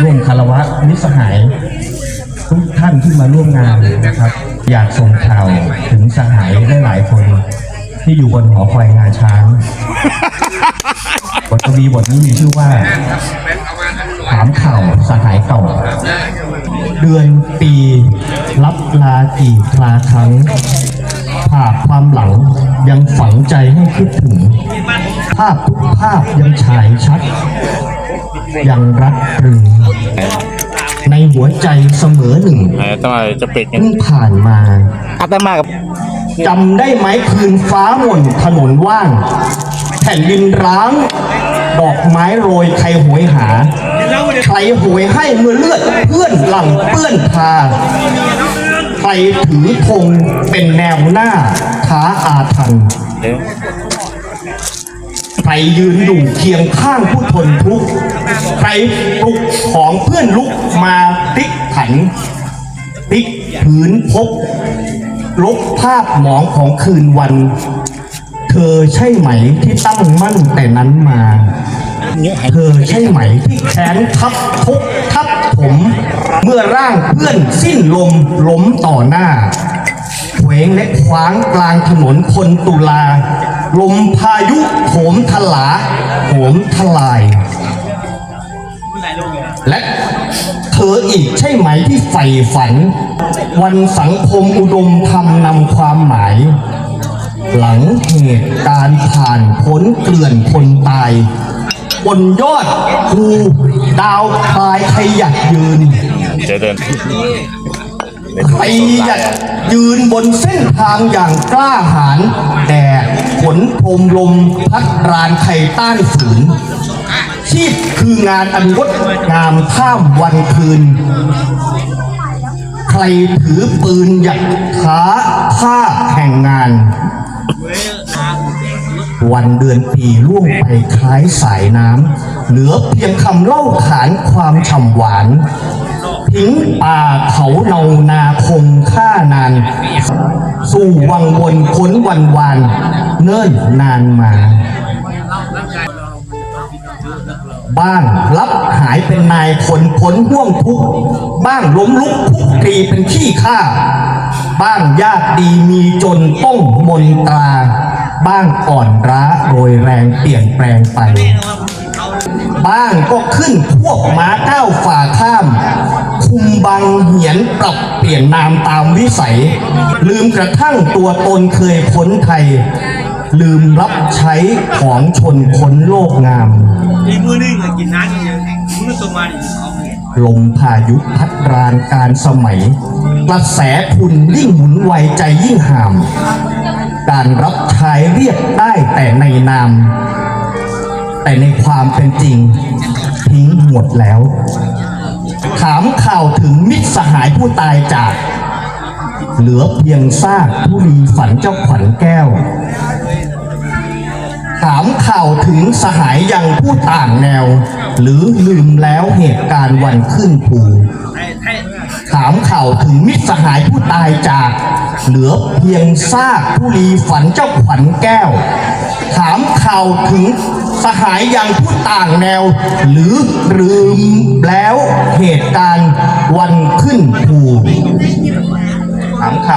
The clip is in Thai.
ร่วมคารวะมิสหาย ทุกท่านที่มาร่วมงานนะครับ อยากส่งข่าวถึงสหายได้หลายคน ที่อยู่บนหอคอยงาช้าง บทกวีบทนี้มีชื่อว่า ถามข่าวสหายเก่า เดือนปีรับลากี่คลาครั้งภาพความหลังยังฝังใจให้คิดถึง พทุกภาพยังฉายชัด ยังรักตรึง ในหัวใจเสมอหนึ่งไหนต้องอะไรจะปิดกันเพิ่งผ่านมาอัตมากับจำได้ไหมคืนฟ้าหม่นถนนว่าง แผ่นดินร้าง ดอกไม้โรยใครโหยหา ใครโหยให้เมื่อเลือดเพื่อนหลังเปื้อนพาใครถือธงเป็นแนวหน้าท้าอาทัน เดี๋ยว ใครยืนอยู่เคียงข้างผู้ทนทุกข์ใครปลุกของเพื่อนลุกมาติ๊กขัน ติ๊กผืนพบ ลบภาพหมองของคืนวัน เธอใช่ไหมที่ตั้งมั่นแต่นั้นมา เธอใช่ไหมที่แขนทับทุกทับผม เมื่อร่างเพื่อนสิ้นลมล้มต่อหน้าเขวงและขวางกลางถนนคนตุลา ลมพายุโหมทลาโหมทลาย และเธออีกใช่ไหมที่ใฝ่ฝัน วันสังคมอุดมทำนำความหมาย หลังเหตุการณ์ผ่านพ้นเกลื่อนคนตายบนยอดภูดาวคลายใครอยากยืนจเดิน ใครยากยืนบนเส้นทางอย่างกล้าหาญแต่ฝนพรมลมพัดรานใครต้านฝืนชีพคืองานอันงดงามข้ามวันคืน ใครถือปืนหยัดท้าผ้าแห่งงาน วันเดือนปีล่วงไปคล้ายสายน้ำเหลือเพียงคำเล่าขานความฉ่ำหวาน ทิ้งป่าเขาเนานาคงค่านาน สู่วังวนค้นวันวานเนิ่นนานมา บ้างรับหายเป็นนายคนพ้นห่วงทุกบ้างล้มลุกคลุกคลีเป็นขี้ข้าบ้างยากดีมีจนต้องมนตรา บ้างอ่อนร้าโรยแรงเปลี่ยนแปลงไปบ้างก็ขึ้นพวกม้าก้าวฝ่าข้า งเหียนปรับเปลี่ยนนามตามวิสัย ลืมกระทั่งตัวตนเคยพ้นไทย ลืมรับใช้ของชนค้นโลกงาม อีมือนึงอะกินน้ำเยอะๆมือส่งมาดิเอาไปลมพายุพัดรานการสมัย กระแสทุนยิ่งหมุนไวใจยิ่งห่าม การรับใช้เรียกได้แต่ในนาม แต่ในความเป็นจริงทิ้งหมดแล้ว ถามข่าวถึงมิตรสหายผู้ตายจาก เหลือเพียงซากผู้มีฝันเจ้าขวัญแก้ว ถามข่าวถึงสหายยังผู้ต่างแนว หรือลืมแล้วเหตุการณ์วันขึ้นภู ถามข่าวถึงมิตรสหายผู้ตายจาก เหลือเพียงซากผู้ลีฝันเจ้าขวัญแก้ว ถามข่าวถึงสหายยังผู้ต่างแนว หรือลืมแล้วเหตุการณ์วันขึ้นภูถามข่าว